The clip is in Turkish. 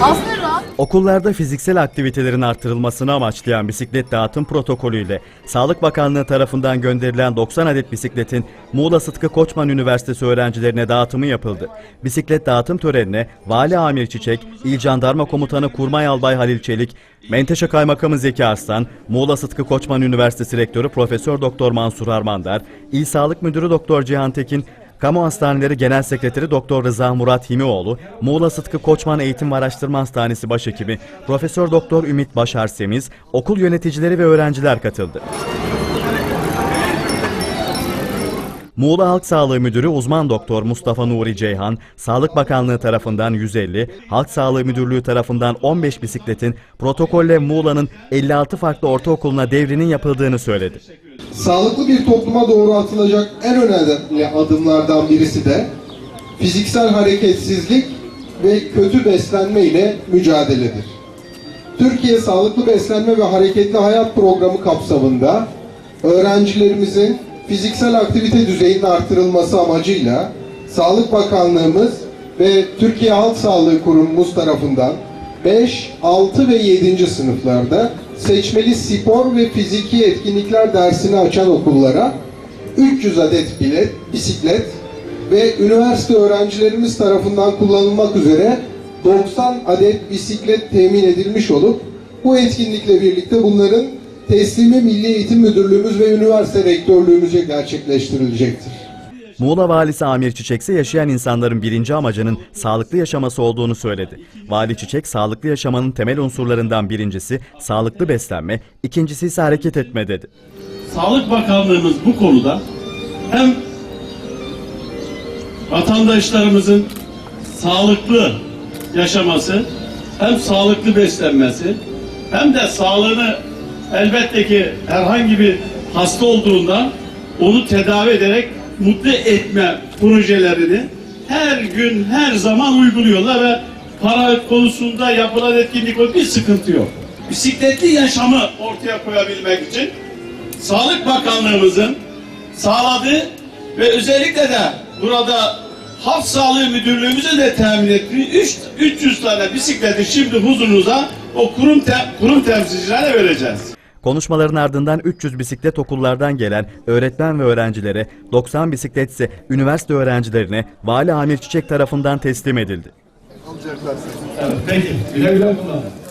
Aslında rahat. Okullarda fiziksel aktivitelerin artırılmasını amaçlayan bisiklet dağıtım protokolüyle Sağlık Bakanlığı tarafından gönderilen 90 adet bisikletin Muğla Sıtkı Koçman Üniversitesi öğrencilerine dağıtımı yapıldı. Bisiklet dağıtım törenine Vali Amir Çiçek, İl Jandarma Komutanı Kurmay Albay Halil Çelik, Menteşe Kaymakamı Zeki Arslan, Muğla Sıtkı Koçman Üniversitesi Rektörü Profesör Doktor Mansur Armandar, İl Sağlık Müdürü Doktor Cihan Tekin, Kamu Hastaneleri Genel Sekreteri Doktor Rıza Murat Himioğlu, Muğla Sıtkı Koçman Eğitim ve Araştırma Hastanesi Başhekimi Profesör Doktor Ümit Başar Semiz, okul yöneticileri ve öğrenciler katıldı. Muğla Halk Sağlığı Müdürü uzman doktor Mustafa Nuri Ceyhan, Sağlık Bakanlığı tarafından 150, Halk Sağlığı Müdürlüğü tarafından 15 bisikletin protokolle Muğla'nın 56 farklı ortaokuluna devrinin yapıldığını söyledi. Sağlıklı bir topluma doğru atılacak en önemli adımlardan birisi de fiziksel hareketsizlik ve kötü beslenme ile mücadeledir. Türkiye Sağlıklı Beslenme ve Hareketli Hayat Programı kapsamında öğrencilerimizin fiziksel aktivite düzeyinin artırılması amacıyla Sağlık Bakanlığımız ve Türkiye Halk Sağlığı Kurumumuz tarafından 5, 6 ve 7. sınıflarda seçmeli spor ve fiziki etkinlikler dersini açan okullara 300 adet bilet, bisiklet ve üniversite öğrencilerimiz tarafından kullanılmak üzere 90 adet bisiklet temin edilmiş olup bu etkinlikle birlikte bunların teslimi Milli Eğitim Müdürlüğümüz ve üniversite rektörlüğümüzce gerçekleştirilecektir. Muğla Valisi Amir Çiçek ise yaşayan insanların birinci amacının sağlıklı yaşaması olduğunu söyledi. Vali Çiçek, sağlıklı yaşamanın temel unsurlarından birincisi sağlıklı beslenme, ikincisi ise hareket etme dedi. Sağlık Bakanlığımız bu konuda hem vatandaşlarımızın sağlıklı yaşaması, hem sağlıklı beslenmesi, hem de sağlığını elbette ki herhangi bir hasta olduğunda onu tedavi ederek mutlu etme projelerini her gün her zaman uyguluyorlar ve para konusunda yapılan etkinlik bir sıkıntı yok. Bisikletli yaşamı ortaya koyabilmek için Sağlık Bakanlığımızın sağladığı ve özellikle de burada Halk Sağlığı Müdürlüğümüzün de temin ettiği üç- 300 tane bisikleti şimdi huzurunuza o kurum te- kurum temsilcilerine vereceğiz. Konuşmaların ardından 300 bisiklet okullardan gelen öğretmen ve öğrencilere, 90 bisiklet ise üniversite öğrencilerine Vali Amir Çiçek tarafından teslim edildi. Evet, peki. Güle güle kullanın.